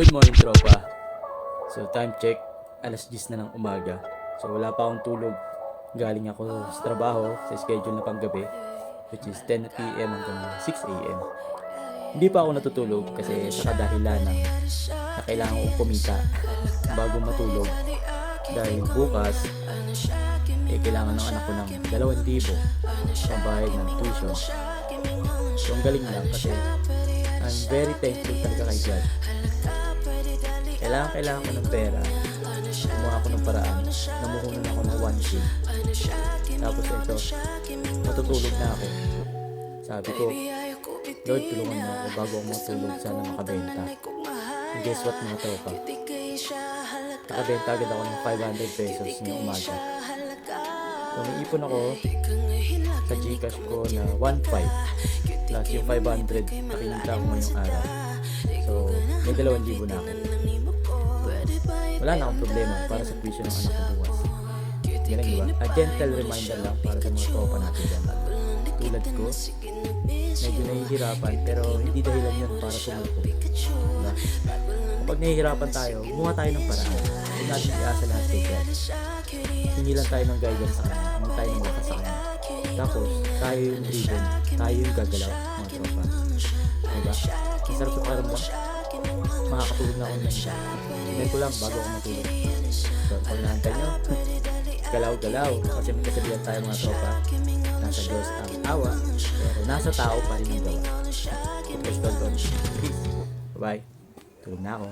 Good morning tropa. So time check, alas 10 na ng umaga. So wala pa akong tulog. Galing ako sa trabaho sa schedule na panggabi which is 10 p.m. hanggang 6 a.m. Hindi pa ako natutulog kasi sa kadahilan na, na kailangan kong kumita bago matulog dahil bukas eh, kailangan ng anak ko ng 2,000 pambayad ng tuition. So ang galing lang kasi I'm very thankful talaga kay God. Kailangan, kailangan ko ng pera. Kumuha ako ng paraan. Namuhunan ako ng 1K. Tapos ito, matutulog na ako. Sabi ko, Lord, tulungan mo ako bago ako matulog. Sana makabenta. And guess what mga tropa? Nakabenta agad ako ng 500 pesos ngayong umaga. So, ipon ako sa Gcash ko na 1.5 plus yung 500 nakinita ko ngayong araw. So, may 2,000 na ako. Wala na akong problema para sa tuition ng anak ko bukas. Ganun diba? A gentle reminder lang para sa mga tropa natin dyan. Tulad ko, medyo nahihirapan pero hindi dahilan yun para sumuko. Diba? Kapag nahihirapan tayo, gumawa tayo ng paraan. Huwag natin iasa lahat kay God. Hingi lang tayo ng guidance sa kanya. Huwag tayo ng lakas sa kanya. Tapos, tayo yung driven. Tayo yung gagalaw, mga tropa. Diba? Ang sarap sa pakiramdam. Makakatulog na ako ng. Tingnan ko lang bago ako matulog. So, pag nahantay nyo, galaw-galaw. Kasi may kasabihan tayo mga tropa. Nasa Diyos ang awa, pero nasa tao pa rin ang gawa. Tapos doon, peace. Bye-bye. Tulog na ako.